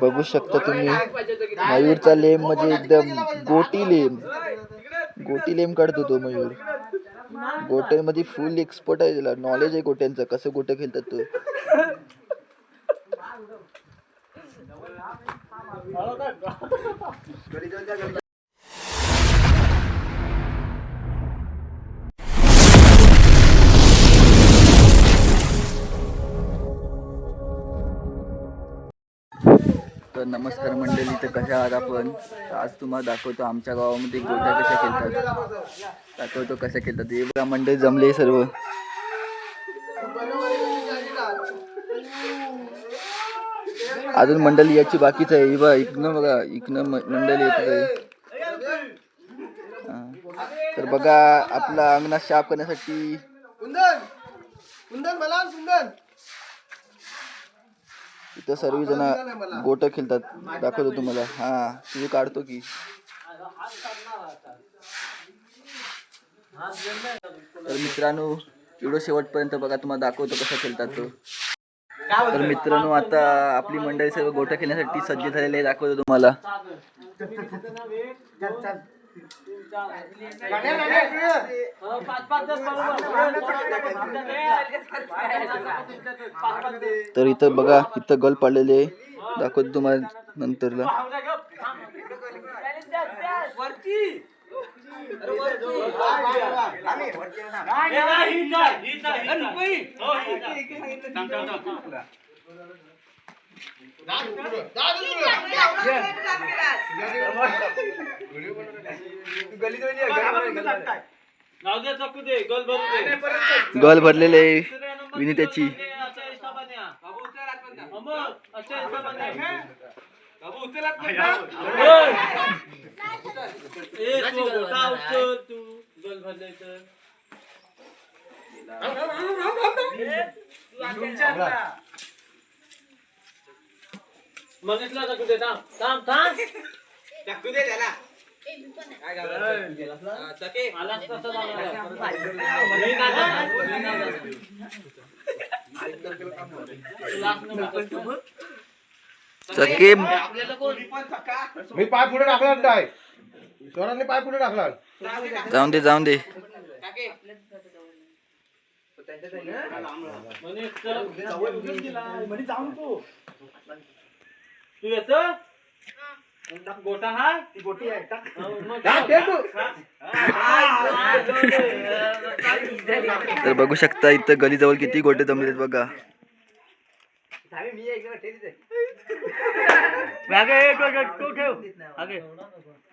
बघू शकता तुम्ही मयूरचा लेम म्हणजे एकदम गोटी लेम. गोटी लेम काढतो तो मयूर. गोट्यांमध्ये फुल एक्सपर्ट आहे त्याला. नॉलेज आहे गोट्यांचं. कसं गोट्या खेळतात तो. तर नमस्कार मंडळी तर कशा आहात आपण? आज तुम्हाला दाखवतो आमच्या गावामध्ये गोट्या कशा खेळतात. दाखवतो कशा खेळतात. हे बघा मंडळी जमले सर्व. अजून मंडळी याची बाकीच आहे. हे बघा इकनं बघा इकनं मंडळी येत आहे. तर बघा आपला अंगणात शाप करण्यासाठी कुंदन इथं सर्वजण गोट खेळतात. दाखवतो तुम्हाला. हा तुझे काढतो की. तर मित्रांनो व्हिडिओ शेवटपर्यंत बघा तुम्हाला दाखवतो कसं खेळतात तो. तर मित्रांनो आता आपली मंडळी सर्व गोट्या खेळण्यासाठी सज्ज झालेले दाखवतो तुम्हाला. तर इथं बघा इथं गल पडलेले आहे. दाखवतो तुम्हाला नंतरला. गल भरलेले आहे विनित्याची मनीषला टाकू दे थांब थांब थांब. मलाच तसं जाणार. मी. सके आपल्याला कोण? पाय पुढे टाकला नाही. स्वरांनी पाय पुढे टाकला जाऊन दे जाऊन दे. मनीष चल. तू येतो गोटा हा? ती गोटी आहे तर बघू शकता इथं गलीजवळ किती गोटे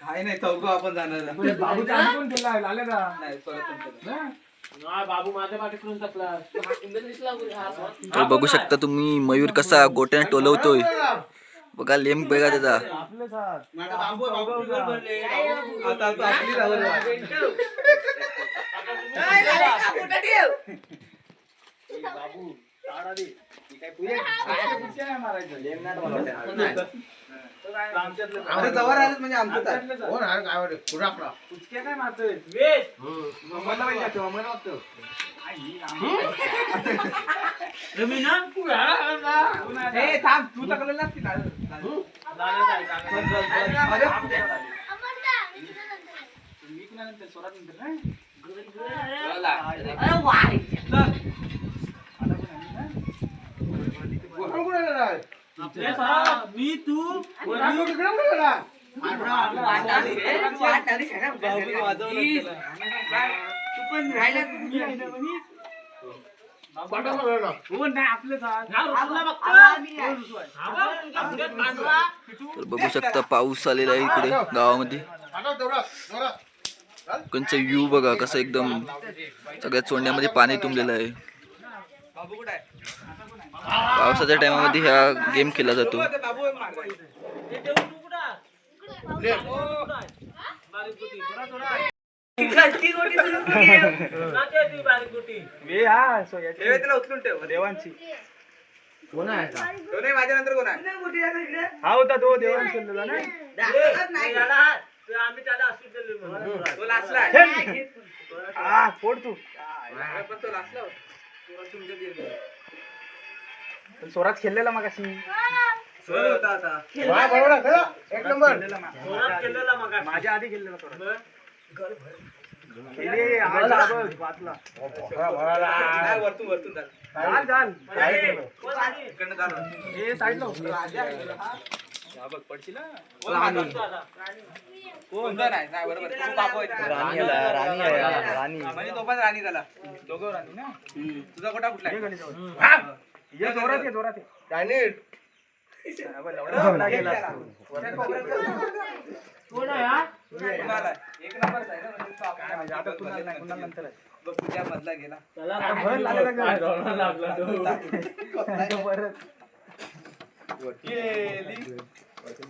काय नाही आपण जाणार नाही परत पण केलं. नाही, बाबू माझ्या पाठीकडून टकला तर बघू शकता तुम्ही मयूर कसा गोट्याने टोलवतोय. बघा लेम बघा त्याचा. माझा बाबू अरे जवळ आलेत म्हणजे आमचं. कोण? आहे काय वाटतं? पुढे आपला. वेश. मम्माला माहिती आहे, मम्माला वाटतं. रमी. ना? ए, थांब, तू टाकलेलं ना. ती लाल- लाल. अरे, मी कुणानंतर, स्वरात नंतर ना? कोण मी तू कोण? त्याला. तर बघू शकता पाऊस आलेला आहे इकडे गावामध्ये. कोणचा व्ह्यू बघा कसं एकदम सगळ्या चोंड्यामध्ये पाणी तुंबलेलं आहे. बाबू कुठे आहे? पावसाच्या टायमामध्ये हा गेम खेळला जातो उचलून ठेव देवांची कोण आहे तो नाही माझ्या नंतर कोण आहे हा होता तो ना हा फोड तू पण तो लास्टला होता. सुरज तुमच्या. पण स्वराज खेळलेला मग अशी सुरज होता आता. एक नंबर. माझ्या आधी खेळलेला स्वराज खेळले आज आबळ, वाचला नाही, वरतून वरतून झालं. चाल चाल इकडनं झालं. हे साईडला होतं. कोणतं नाही नाही बरोबर. आहे. तो बाबू आहे तिकडे. म्हणजे तो पण राणी झाला. दोघं राणी ना? तुझा कोटा कुठला हे आहे? ये जोरात ये जोरात ये आहे? एक नंबरचा आहे ना, म्हणजे तो आपल्या काय माहिती, आता कुणाला नाही, कुणाला नंतर आहे. बघ, तुझ्या मधला गेला भर लागला का? परत. गेली.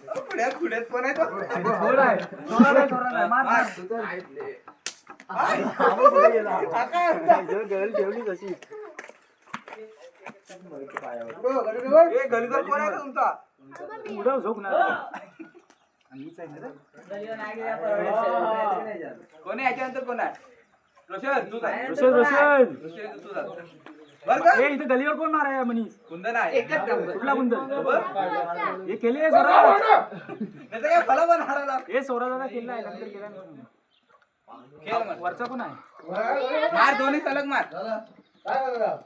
अहो, पुढ्यात पुढ्यात पण आहे तो. जोर आहे. जोरात आहे, जोरात आहे. मार, मार. आवाज कुठे गेला? जो girl ठेवली तशी. ए, गलगल कोण आहे तुमचा? उडव ना. ना रे? कोण आहे? याच्यानंतर कोण आहे? रोशन तू काय रोशन रोशन. रोशन तू जा. बर का? ए इथे गलीवर कोण मारा मनीष? कुंदन आहे. कुठला कुंदन? हे केले स्वराज. त्याचं काय फला पण हारायला हे स्वराज दादा केला आहे नंतर केला नाही म्हणून. खेळ मग. वरचा कोण आहे? मार दोन्ही सलग मार. घर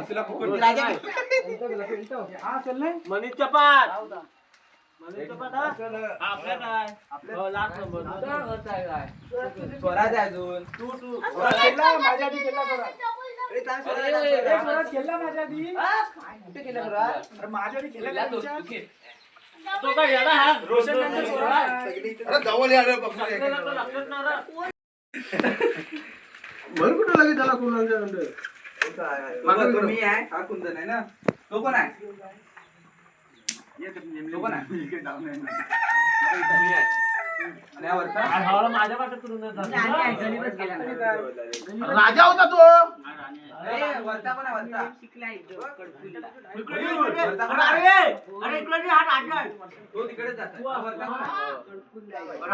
तुला फुकट राजा हा चल नाही स्वराज आहे अजून. स्वराज केला माझ्या आधी केला स्वराज ए, स्वराज केला माझ्या आधी. अरे माझ्या आधी केला का तुमच्या? रोशन नंतर स्वराज अरे जवळ या रे बघू दे. म्हणून कुठं लगेच त्याला नंतर? तो मी आहे हा कुंदन आहे ना? तो कोण आहे. तो कोण आहे. हा? राजा होता तो?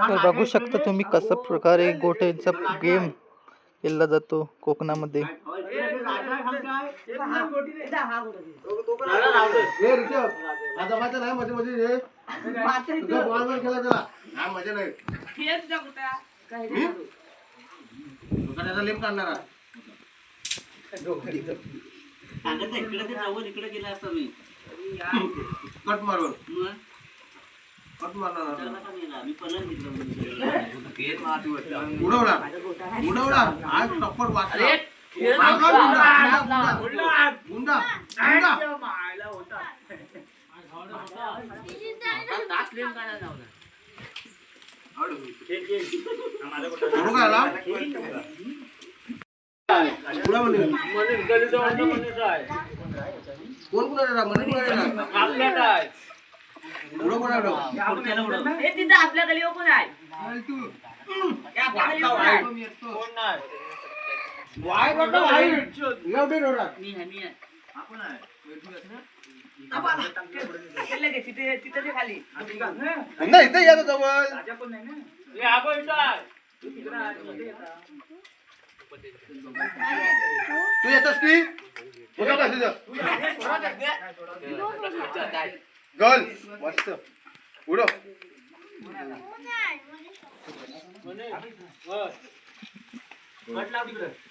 तर बघू शकता तुम्ही कशा प्रकारे गोट्यांचा गेम खेळला जातो कोकणामध्ये. हे ऋषभ आता माझा नाही मध्ये मध्ये रे. तुझा बॉल वर खेळा त्याला. हा मजा नाही मी? त्याचा काढणार कट मारून. कट मारणार उडवला उडवला आज टप्पट वाचला मागं गुंडा, गुंडा, गुंडा, गुंडा. उडू काय आला? उडा म्हणे. कोण कोण आहे रे? म्हणे कोण आहे रे? उडव कोण आहे रे? हे तिथं आपल्या गलीवर कोण आहे हे आपल्या गलीवर कोण आहे वाय करतो, वाय. लव डे रोडा. मी आहे मी आहे. ते खाली. नाही इथे या जवळ. राजा पण नाही ना. तू येतोस की? उडव का तुझं? गर्ल मस्त. पाठव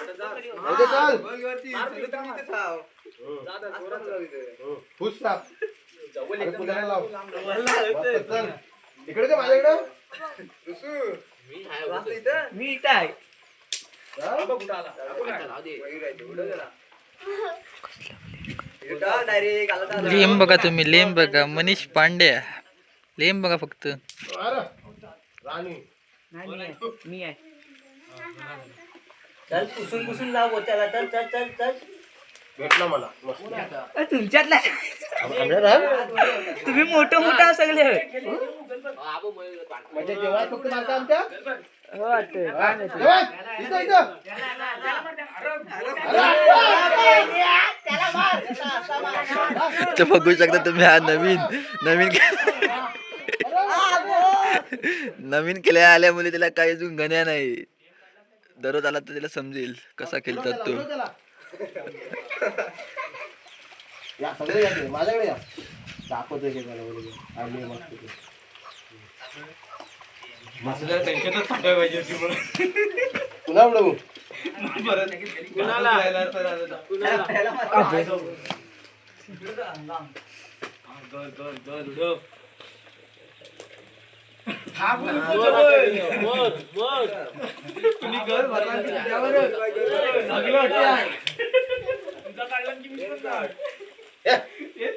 दे. चल. अरे, लाव. मस्त, चल. इकडे दे माझ्याकडे मी इथं आहे लेम बघा तुम्ही लेम बघा मनीष पांडे लेम बघा फक्त अरे, राणी नाही मी आहे मी आहे चल पुसून पुसून लाव बोचाला चल चल चल चल भेटला मला. तुमच्यातला? तुम्ही मोठं मोठं सगळे. म्हणजे जेव्हा फक्त मारता आमच्या? हो वाटतं काय माहिती. जेव्हा? इथं इथं. तर बघू शकता तुम्ही हा नवीन नवीन नवीन खेळायला आल्या मुली त्याला काही अजून गण्या नाही. दररोज आला तर त्याला समजेल कसा खेळतात तो. या सगळे या. माझ्याकडे या दाखवतोय की त्याला बरोबर आली आहे मस्त ती. मसल्या त्यांच्यातच थांबायला पाहिजे होती मला. पुन्हा उडवू परत जायला तर आता.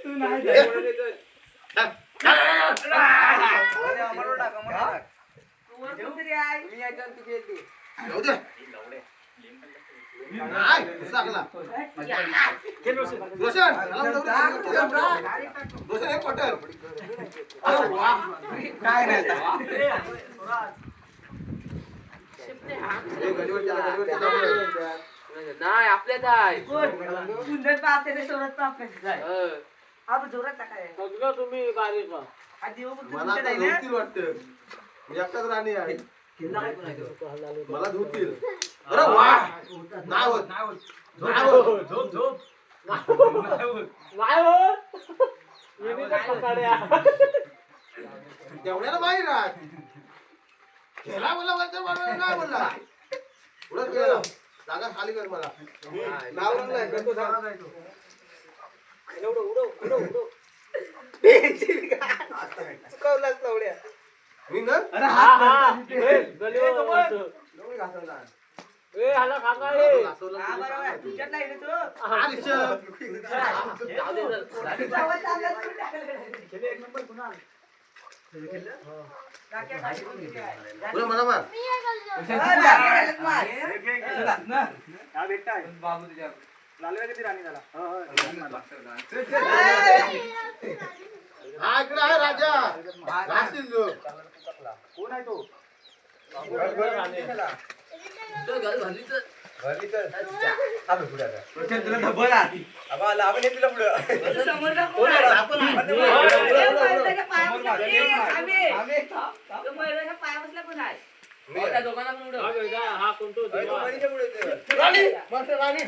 तू नाही. जाऊ दे नाही दुसरा आकला. रोशन, याला उडव रे. रोशन, एक पटल. अरे वा. काय नाही पाहते सोडत आपल्याच आहे आपण जोरात टाकाय सगळं तुम्ही बारीक हा देव फक्त मला तुमच्यात आता आहे ना? धुतील वाटतं मी एकटाच राणी आहे. मला धुतील अरे वा! नाही होत. नाही होत. झोप झोप तेवढ्याला बाहेर राह खेळा मला वरच्या बाजूला नाही बोलला. पुढे गेला. जागा खाली कर मला. नाव रंगलाय करतो सांग मी ना? अरे हात हा, बरोबर. आहे. सांगा. तुमच्यातला आहे ना तो? हा, रिषभ. राख्या खाली कोणती आहे? पुढे मला मार. हा, राख्या घालत मार. बाबू तुझ्या हा इकडे आहे राजा. घासील तू. बसला कोण आहे? आम्ही. तो? हो, पण उडव. राणी राणी.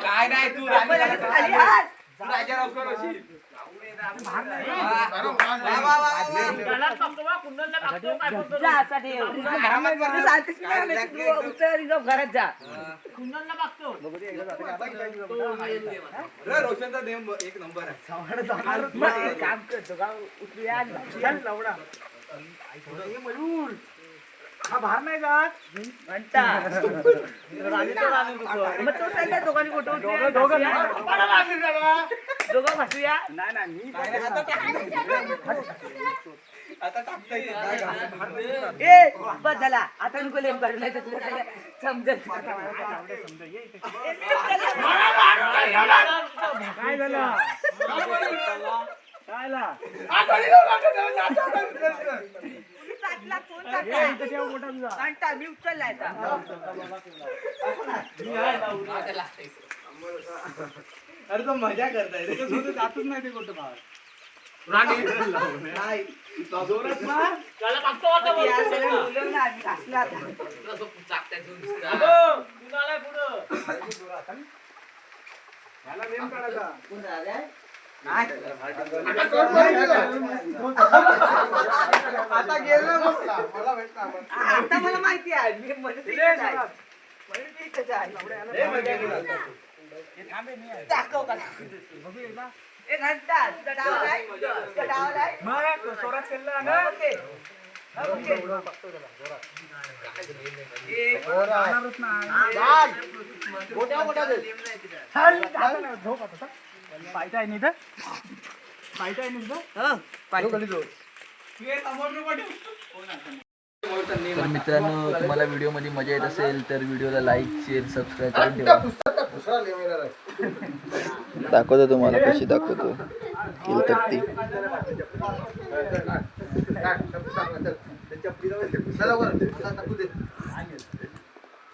काय नाही तू जा आता सांगतेस तू उचल आणि जाऊ घरात जा. रोशनचा देव एक नंबर आहे. मग एक काम करतो का? उचलूया आणि चल लवडा. म्हणता. मग तो सांगा दोघांनी फोटो उचलूया. दोघं बसूया. काय? ए बस झाला. आता नको लेम काढू नाही तर तुला सगळं समजत काय झालं? मी उचललाय आता. अरे तो मजा करताय. जातच नाही ते कुठं बाहेर. त्याला नेम काढायचा. आता गेलो मला भेटला आता मला माहिती आहे. मी आहे. दाखव का बघू. एकदा. ए घंटा. तुझा डाव आहे तुझा डाव आहे मग जोरात केलं ना. ओके. मोठ्या मोठ्या झोप आता, आहे आहे? हं. तर मित्रांनो तुम्हाला व्हिडिओमध्ये मजा येत असेल तर व्हिडिओला लाईक शेअर सबस्क्राईब करून ठेवा. दाखवतो तुम्हाला कशी दाखवतो. ती चला लवकर. चला, टाकू दे. कट मारलीस. कट, कट मारलीस. तर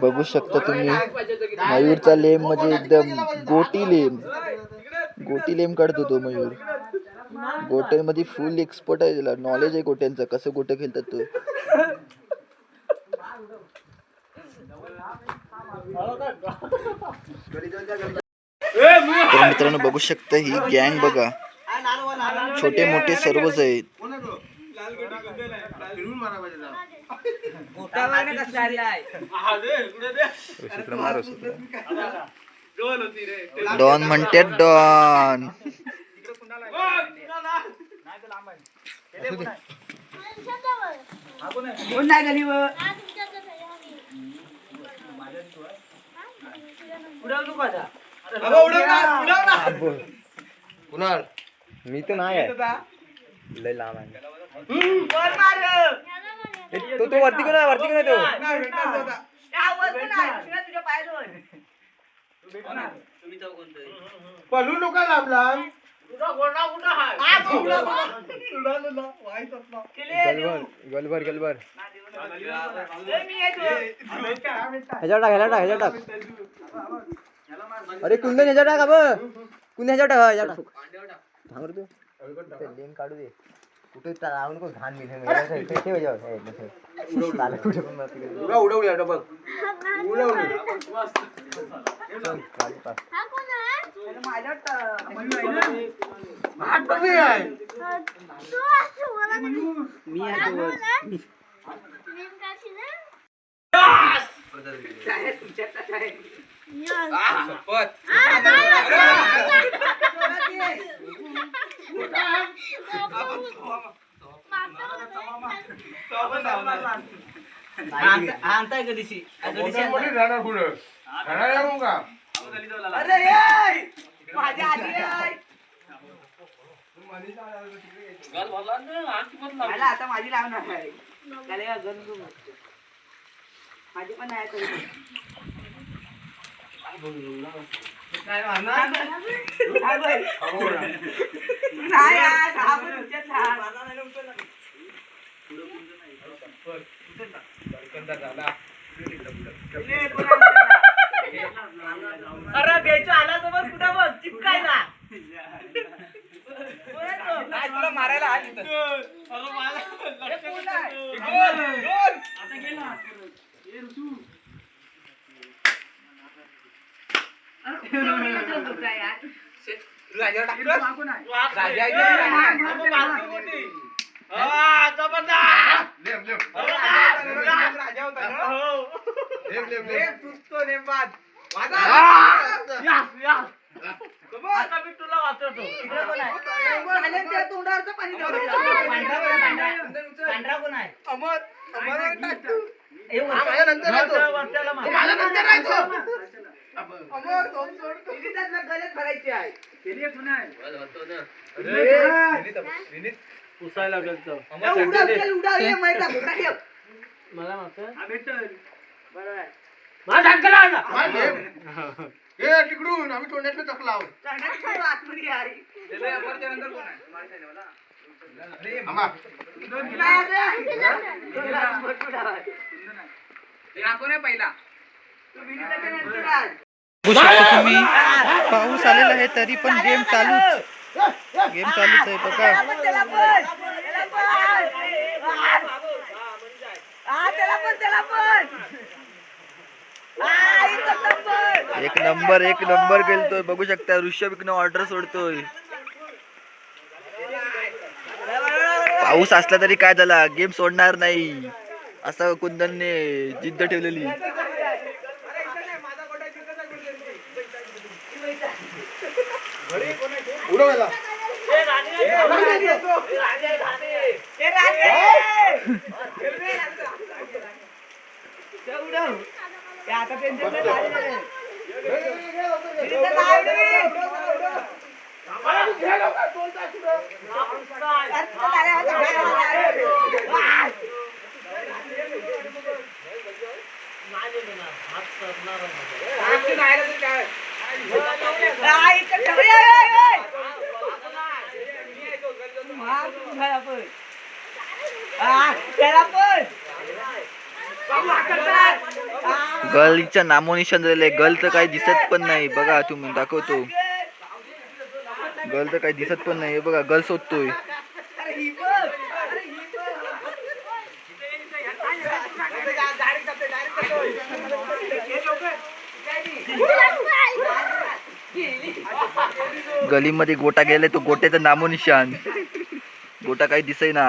बघू शकता तुम्ही मयूरचा लेम म्हणजे एकदम गोटी लेम. गोटी लेम काढतो तो मयूर. गोट्यांमध्ये फुल एक्सपर्ट आहे त्याला. नॉलेज आहे गोट्यांचं. कसं गोटं खेळतात तो. तर मित्रांनो बघू शकता ही गँग बघा. छोटे मोठे सर्वच आहेत. मारा पाहिजे डॉन म्हणते डॉन. इकडं कुणाला कोण नाही उडव मी तर नाही लय लांब आहे तो तो वरती कोण वरती कोण तो. पळू नका लांब लांब हा. गलबर गलबर. ह्याच्यावर टाक ह्याच्यावर टाक ह्याच्यावर टाक ह्याला. अरे कुंदन ह्याच्यावर टाक अब कुंदन ह्याच्यावर टाक ह्याच्यावर टाक रे तू ते लिंक काढू दे. कुठे राहू नको घाण मी ठेव हे. चालेल, कुठे पण उडवली आता बघ. आणता- आणताय गडीशी. मोठी राहणार पुढं राहणार आहे मग का अरे ए! माझ्या आधी आहे. मला आता माझी लावणार आहे त्याला या गंजू. माझी पण नाही. काय बोल? नाही यार, हा पण तुमच्यात हात. ले, कोण आहे तुमच्यात? अरे बेचू आला बघ कुठं बघ चिपकायला तो? तुला मारायला आत इथं. आहे? गोल, राजावर टाकलं? राजा राजा. राजा होता ना? तुटतो नेमबाद. कोण आहे? चालेल, त्या तोंडावरचं पाणी. पांढरा कोण आहे? अमर. हे हा, वरच्या- माझ्या नंतर नंतर आहे ये. हा, भेटल. बरोबर. हा. हे तिकडून आम्ही तोंडातलं चक लाव चांगला ठेव, आतमध्ये आहे. त्याला अमरच्या नंतर कोण आहे? माहिती आहे मला. आम्हा नाही, रे. दोन भरपूर आहे. हे हा कोण आहे पहिला तू विनीताच्या नंतर आहे. बघू शकता तुम्ही. पाऊस आलेला आहे तरी पण गेम चालूच. गेम चालूच आहे बघा. त्याला पण त्याला पण. त्याला पण. त्याला पण इथं नंबर. एक नंबर एक नंबर खेळतोय. बघू शकता ऋषभ इकडनं ऑर्डर सोडतोय. पाऊस असला तरी काय झाला? गेम सोडणार नाही. असं कुंदनने जिद्द ठेवलेली. उडवायला हे आता त्यांच्याकडे राजे. इथं लाव रे. अरे तिथं लाव, आता लाव. हा, इथं ठेव. ए, ए, ए. मार तू पण. त्याला पण. नामोनिशान झालेले तर काही दिसत पण नाही बघा तुम्ही दाखवतो गर्ल तर काही दिसत पण नाही बघा गर्ल शोधतोय गलीमध्ये गोटा गेले तो गोट्याचं नामोनिशान गोटा काही दिसय ना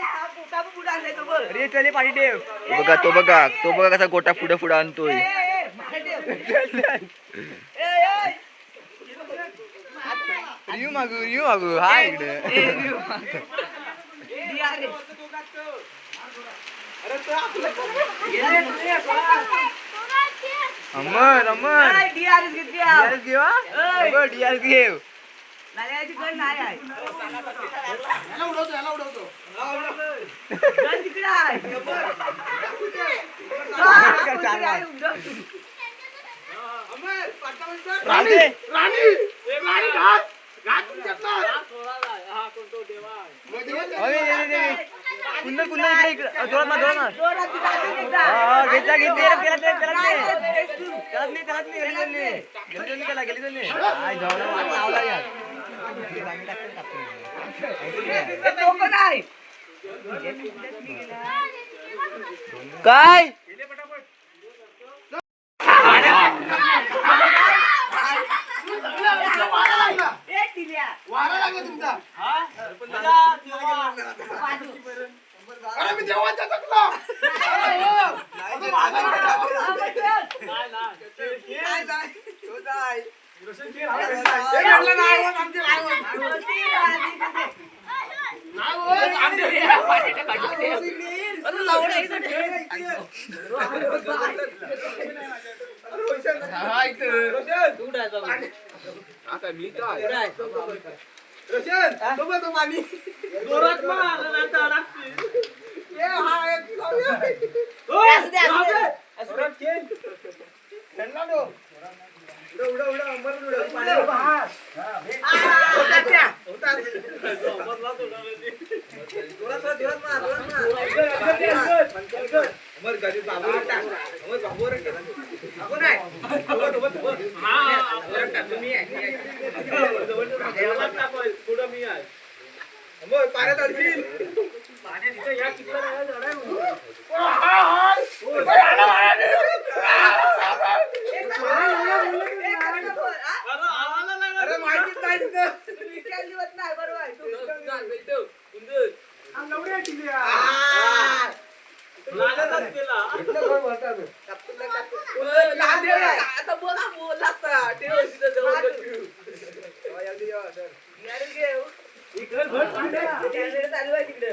हा, पोटा पण पुढं आणलाय तो बघ. अरे चले पाणी ठेव बघा तो बघा तो बघा कसा गोटा पुढे पुढे आणतोय ए, ए, मागे ठेव. ए, ए. रिव्यू मागू रिव्यू मागू हा इकडे दी अरे. अमर अमर ए, दी अरे घेतली हा. डीआरएस घेऊ हा? अगं डीआरएस घेऊ नारळाची गण नाही आहे. याला उडवतो याला उडवतो. गण तिकडे आहे. कोणतरी आहे उडव. राणी. राणी. राणी घात. घात. कुंदन कुंदन इकडे इकडे. अ, जोरात मार जोरात मार. जोरात ती जाते एकदा. हा, घेतला घेतली त्याला त्याला त्याला नाही, त्याला नाही, नाही. त्यालाच नाही त्यालाच नाही गेली त्यांनी गेली त्यांनी त्याला गेली त्यांनी काय जाऊन वाट लावला यार काय. वारा लागला तुमचा. अरे मी देवाचा चकला. हे नाही होत, आमची नाही होत. ती राहते तिथे. नाही होत, आमची. अरे लावून इथं ठेव. हा, इथं. रोशन, तो बघ तो पाणी. ए, हा, एक लावूया. असू दे, असू दे. खेळला तो. पाण्यात अडकील. ए, काय नको, हा? अरे माहितीच नाही तिथं. तुम्ही खेळली होत नाही, बरोबर आहे. तू- आ. इथलं घर भरतात. आता बोला बोला चालू आहे तिकडे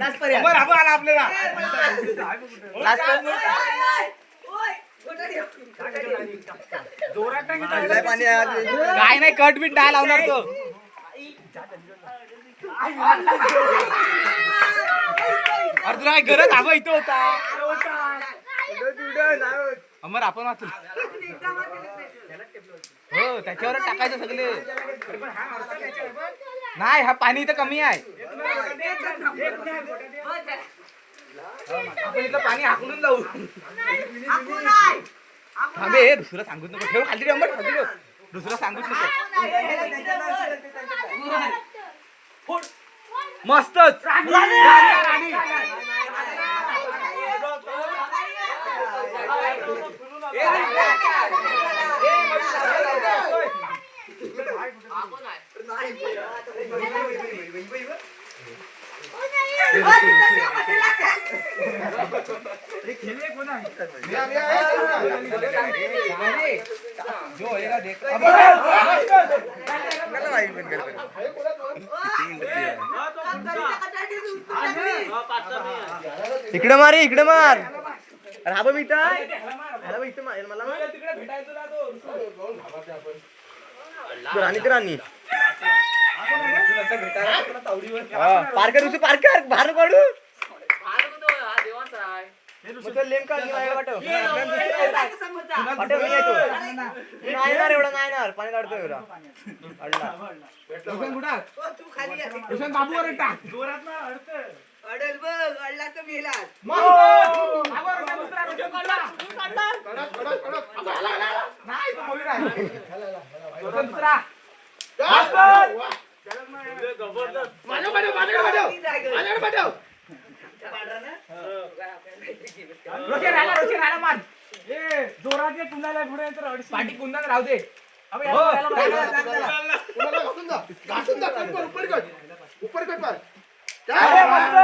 लास्ट पर्यंत बरं आला आपल्याला. जोरात टाक. काय नाही कट बीट डाय लावणार तो. अरे तुला काय गरज हवं इथं होता. अमर आपण वाचू. हो त्याच्यावर टाकायचं सगळे. नाही हा पाणी इथं कमी आहे. आपण इथं पाणी हाकलून लावू थांबे हे दुसरं सांगूच नको. ठेव खाली ठेव अंबर, खाली ठेव. दुसरं सांगूच नको. मस्तच. जो होएगा देख इकडे मार रे, इकडे मार. अरे हा बघ इथं बघ इथं मला मार. बरं, आणि तर आणि पार कर उचल, पार कर बाहेर काढू. एवढा नाही येणार. पाणी काढतो एवढा. अडला. भूषण बाबू अडल बघ अडला तर मेलाच. ए, जोरात ये कुणाला पुढे तर अडशी. पाठी कुंदन राहू दे अबे, हो, याला- याला- चालेल, याला- चालेल. याला- कुणाला घासून जा घासून जा कट कर उपर कट उपर कट मार अरे, मस्त.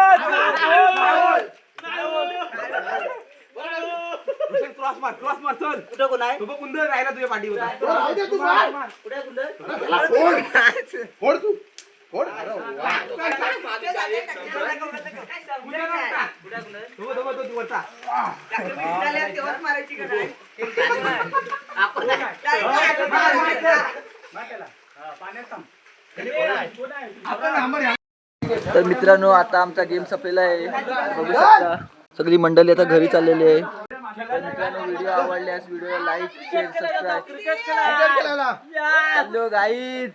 रोशन क्रॉस मार क्रॉस मार चल कुठं कोण आहे? तो बघ कुंदन राहिला तुझ्या पाठीवर. तुला राहू दे तू मार कुठे कुठं त्याला फोड फोड तू फोड अरे वा. तो तो तो वरचा तेव्हाच मारायची का नाही आपण नंबर तर मित्रांनो आता आमचा गेम संपलेला आहे. बघू शकता. सगळी मंडळी आता घरी चाललेली आहे. आवडल्यास व्हिडिओला like share subscribe hello guys